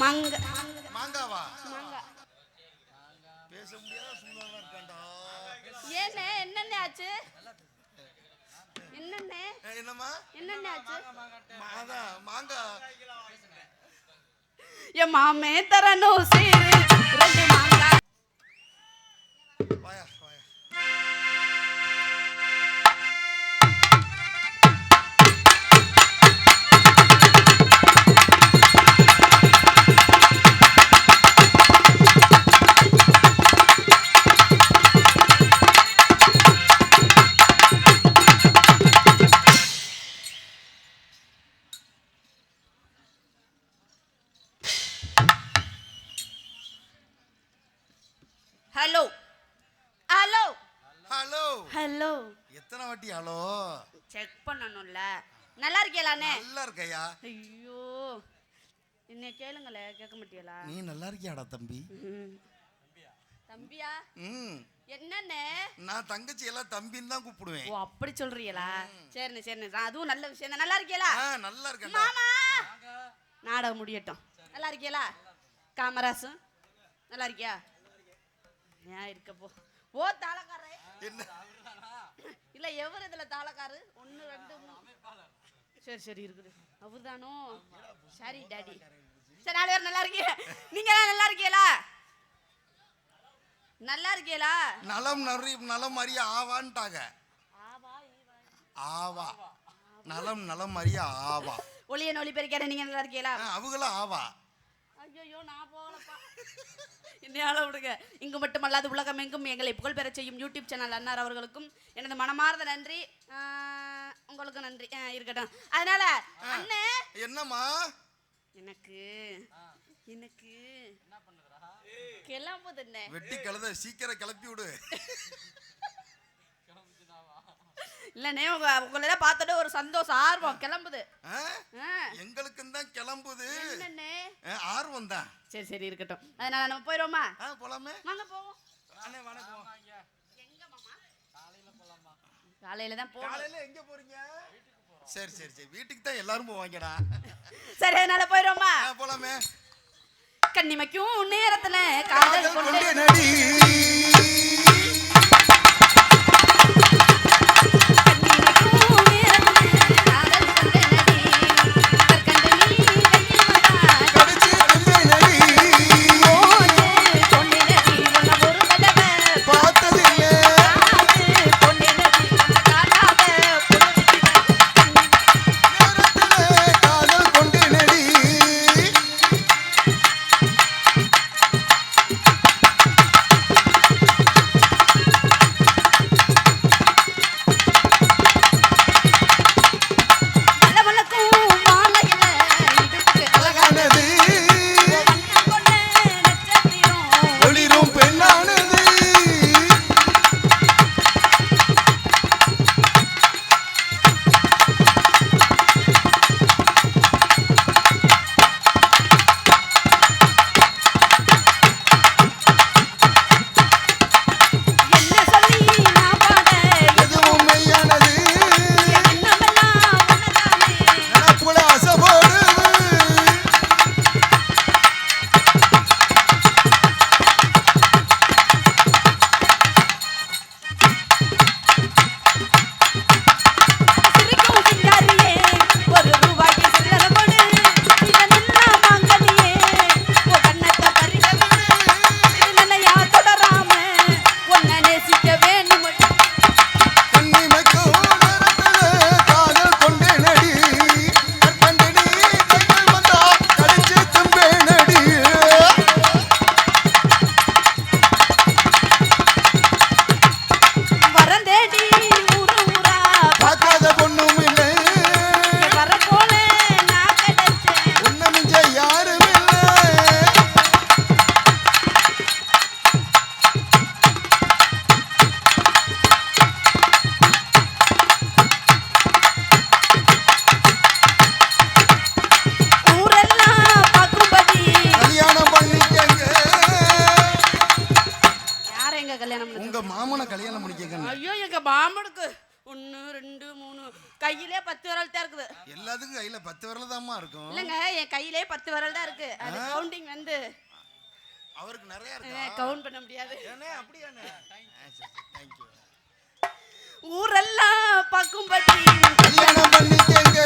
மங்க. மாங்காவா? மங்க. பேச முடியாத சூழ்நிலை இருக்காண்டா ஏண்ணே என்னென்ன ஆச்சு? ஏய், என்னம்மா? என்னென்ன ஆச்சு? மா- அதான் மாங்கா. என் மாமே தரணும் சீரு ரெண்டு மாங்கா. வாயா வாயா. நல்லா இருக்கீங்களாண்ணே நல்லா இருக்கையா ஐயோ என்ன கேளுங்களே கேட்க மாட்டீங்களா நீ நல்லா இருக்கியாடா தம்பி. தம்பியா? ம். என்னண்ணே? நான் தங்கச்சி எல்லாம் தம்பின்னு தான் கூப்பிடுவேன். ஓ அப்படி சொல்றீங்களா? சரிண்ணே சரிண்ணே. அதுவும் நல்ல விஷயம் தான். நல்லா இருக்கீங்களா நல்லா இருக்கேன்டா மாமா நாடகம் முடியட்டும். நல்லா இருக்கீங்களா காமராசும் நல்லா இருக்கியா ஏன் இருக்க போ. ஓ தாளக்காரே என்ன? இல்ல எவர் இதுல தாளக்காரு? ஒன்னு ரெண்டு மூணு. சரி சரி இருக்குது. அவர்தானோ சரி டாடி சரி நாலு பேர் நல்லா இருக்கீங்க. நீங்க எல்லாம் நல்லா இருக்கீங்களா? நல்லா இருக்கீங்களா? நலம் நறி நலம் அறிய ஆவான்ட்டாங்க. ஆவா நலம் நலம் அறிய ஆவா. ஒளிய நொலி பெருக்கிற நீங்க நல்லா இருக்கீங்களா? அவங்களும் ஆவா. ஐயோ நான் போகலப்பா. என்னையால விடுங்க. இங்கு மட்டுமல்லாது உலகம் எங்கும் எங்களை புகழ் பெறச் செய்யும் யூடியூப் சேனல் அன்னார் அவர்களுக்கும் எனது மனமார்ந்த நன்றி. உங்களுக்கு நன்றி. ஆஹ், இருக்கட்டும். அதனால அண்ணே. என்னம்மா? எனக்கு எனக்கு கிளம்புது அண்ணே வெட்டி கழுத சீக்கிரம் கிளப்பி விடு. இல்லண்ணே உங்க உங்களை பார்த்தோட ஒரு சந்தோஷம் ஆர்வம். கிளம்புது. எங்களுக்கும் தான் கிளம்புது. என்னண்ணே? ஆ, ஆர்வம் தான். சரி சரி இருக்கட்டும். அதனால நம்ம போயிடுவோமா? ஆ போலாமே. வாங்க போவோம். அண்ணே வணக்கம் எங்க மாமா காலையில தான் போகணும். காலையில எங்க போறீங்க? சரி சரி சரி. வீட்டுக்கு தான் எல்லாரும் போவாங்கடா. சரி அதனால போயிடுவோமா? ஆ, போலாமே. கண்ணிமைக்கும் நேரத்துல காதல் கொண்டே நடி தாம்மா இருக்கும். இல்லைங்க என் கையிலே பத்து விரல் தான் இருக்கு. அது கவுண்டிங் வந்து அவருக்கு நிறைய இருக்கு? கவுண்ட் பண்ண முடியாது. ஏனே அப்படியானே தேங்க் யூ ஊரெல்லாம் பக்கம் பற்றி கல்யாணம் பண்ணிக்கங்க.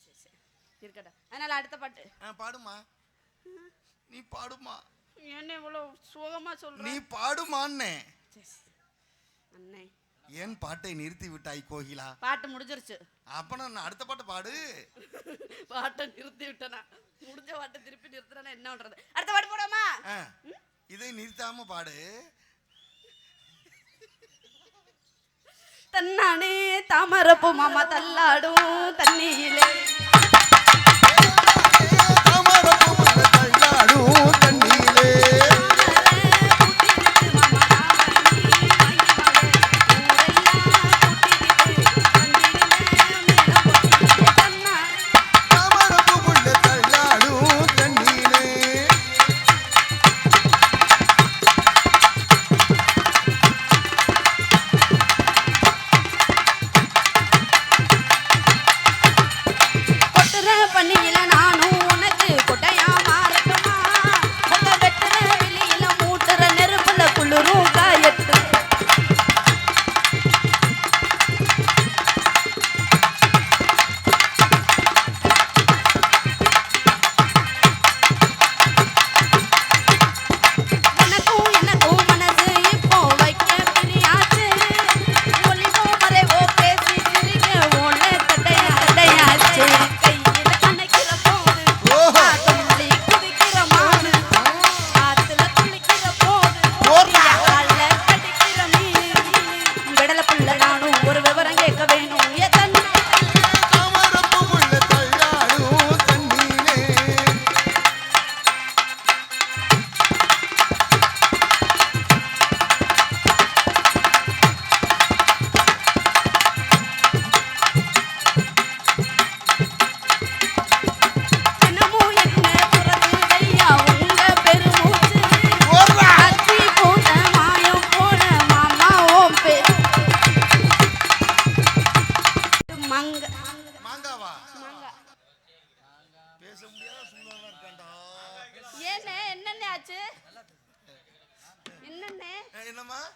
சரி சரி சரி. இருக்கட்டும். அதனால் அடுத்த பாட்டு. ஆ பாடுமா. நீ பாடுமா. என்ன இவ்வளோ சோகமாக சொல்ற. நீ பாடுமான்னு. அண்ணே. ஏன் பாட்டை நிறுத்தி விட்டாய் கோகிலா. பாட்டு முடிஞ்சிருச்சு. அப்ப நான் அடுத்த பாட்டு பாடு. பாட்டை நிறுத்தி விட்டனா? முடிஞ்ச பாட்டை திருப்பி நிறுத்துறேன்னா என்ன பண்றது? அடுத்த பாட்டு போடாமா இதை நிறுத்தாம பாடு. தன்னானே தாமரப்பு மாமா தள்ளாடும் தண்ணியிலே.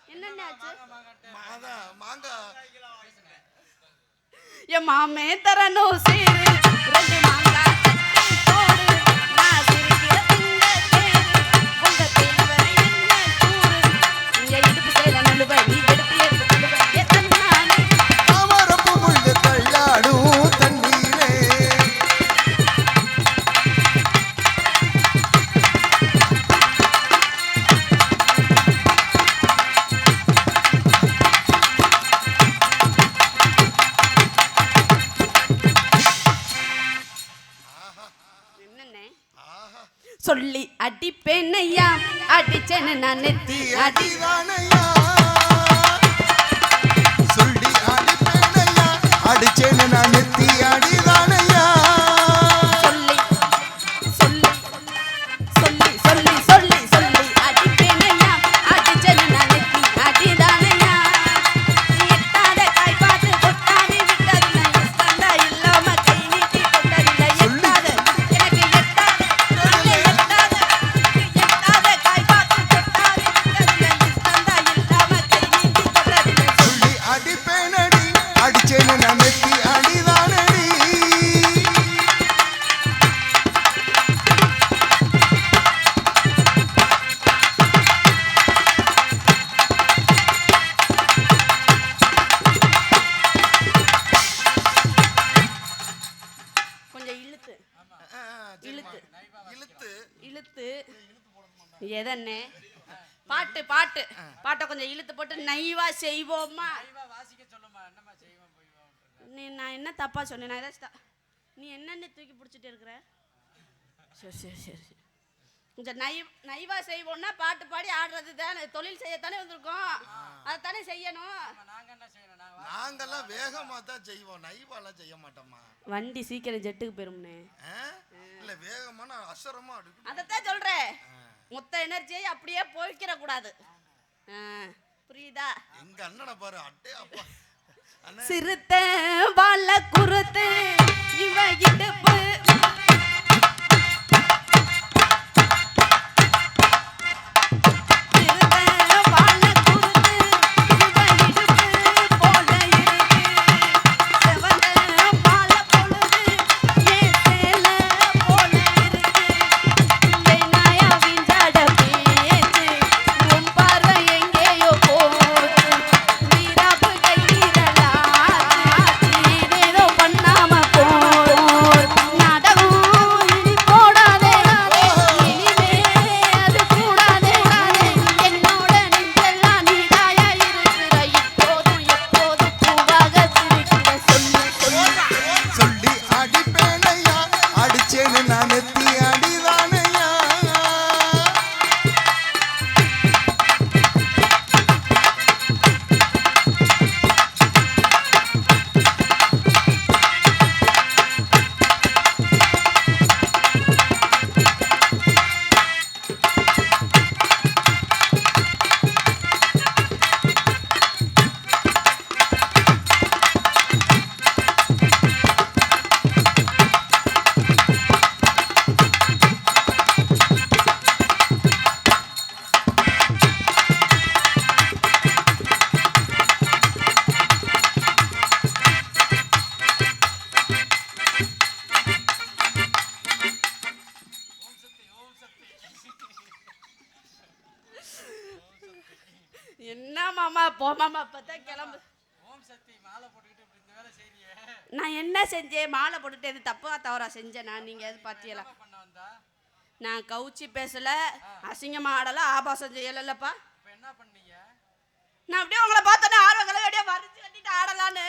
என்னென்ன ஆச்சு? அதான் மாங்காய் என் மாமே தரணும் சீரு. மாங்காய் பாட்டு பாட்டு. பாட்டை கொஞ்சம் இழுத்து போட்டு நைவா செய்வோமா வாசிக்க சொல்லுமா என்னம்மா செய்வோம் போய்வோம் நீ நான் என்ன தப்பா சொன்னேன்? நான் ஏதாச்சும் நீ என்னென்ன தூக்கி பிடிச்சிட்டு இருக்கிற? சரி சரி சரி சரி. இந்த நை நைவா செய்வோம்னா பாட்டு பாடி ஆடுறது தானே. தொழில் செய்யத்தானே வந்திருக்கோம். நாங்க என்ன செய்யணும்? நாங்கெல்லாம் வேகமா தான் செய்வோம். நைவாலாம் செய்ய மாட்டோமா வண்டி சீக்கிரம் ஜெட்டுக்கு போயிரும்னே? இல்ல வேகமான அசரமா அடிக்கணும் அதைத்தான் சொல்றேன். மொத்த எனர்ஜியை அப்படியே போய்க்கிற கூடாது புரியுதா? எங்க அண்ணனை பாரு அட்டே அப்பா. சிறுத்த வாழ குறுத்து இவ இடுப்பு நான் என்ன செஞ்சேன்? மாலை போட்டுட்டு எது தப்பா தவறா செஞ்சேன்? நான் நீங்க எது வந்தா? நான் கவுச்சி பேசல அசிங்கமா ஆடல ஆபாசம் செய்யலப்பா இப்ப என்ன பண்ணீங்க? நான் அப்படியே உங்களை பார்த்தோன்னே ஆர்வங்களை அப்படியே வரைச்சு கட்டிட்டு ஆடலான்னு.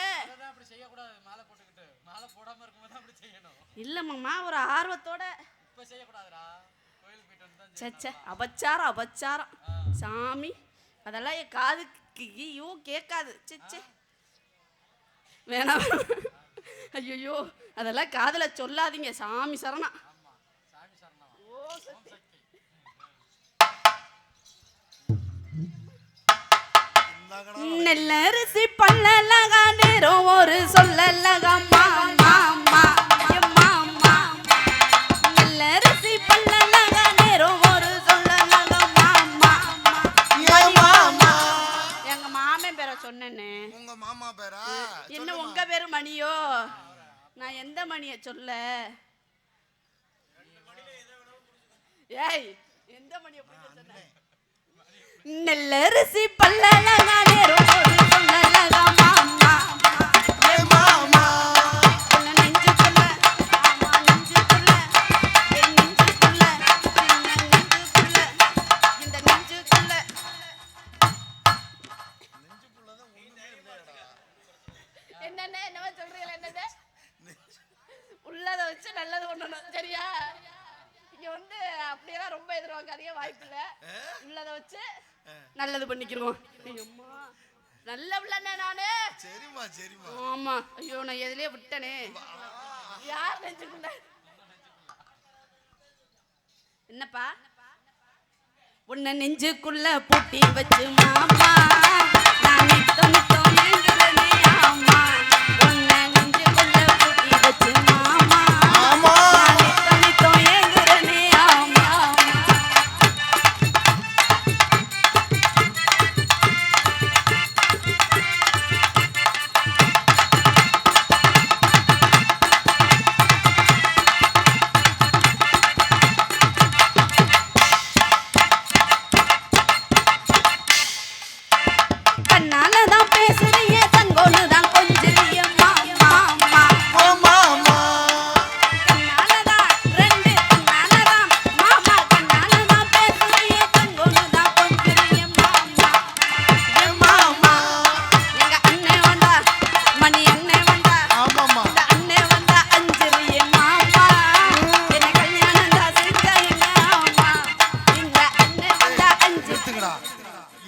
அப்படி செய்யக்கூடாது. மாலை போட்டுக்கிட்டு மாலை போடாம இருக்கும்போது தான் அப்படி செய்யணும். இல்ல மாமா ஒரு ஆர்வத்தோட. இப்ப செய்யக்கூடாதுடா. சச்ச அபச்சாரம் அபச்சாரம். சாமி அதெல்லாம் என் காதுக்கு ஐயோ கேட்காது. சச்சே வேணாம். ஐயோ அதெல்லாம் காதுல சொல்லாதீங்க. சாமி சரணா நெல்லரிசி பல்லலக நேரம் ஒரு சொல்லலக நான் எந்த மணிய சொல்ல? ஏய் எந்த மணிய பிடிக்க சொன்ன? நெல்லரிசி பல்லலக நேரம் சரிம்மா. ஆமா. ஐயோ நான் எதுலயே விட்டனே. யார் நெஞ்சுக்குள்ள? என்னப்பா? உன்னை நெஞ்சுக்குள்ள பூட்டி வச்சு மாமா நான் நித்தம் நித்தம் ஆமா.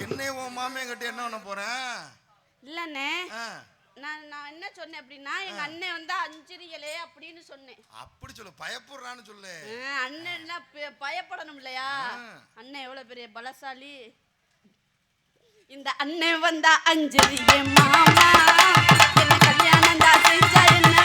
உன்னை உன் மாமியை கிட்ட என்ன பண்ண போறேன் இல்லண்ணே. நான் நான் என்ன சொன்னேன் அப்படின்னா எங்க அண்ணன் வந்து அஞ்சரியலே அப்படின்னு சொன்னேன். அப்படி சொல்லு பயப்படுறான்னு சொல்லு. அண்ணன்னா பயப்படணும் இல்லையா? அண்ணன் எவ்வளவு பெரிய பலசாலி. இந்த அண்ணன் வந்தா அஞ்சரிய மாமா. கல்யாணம் தான் செஞ்சா என்ன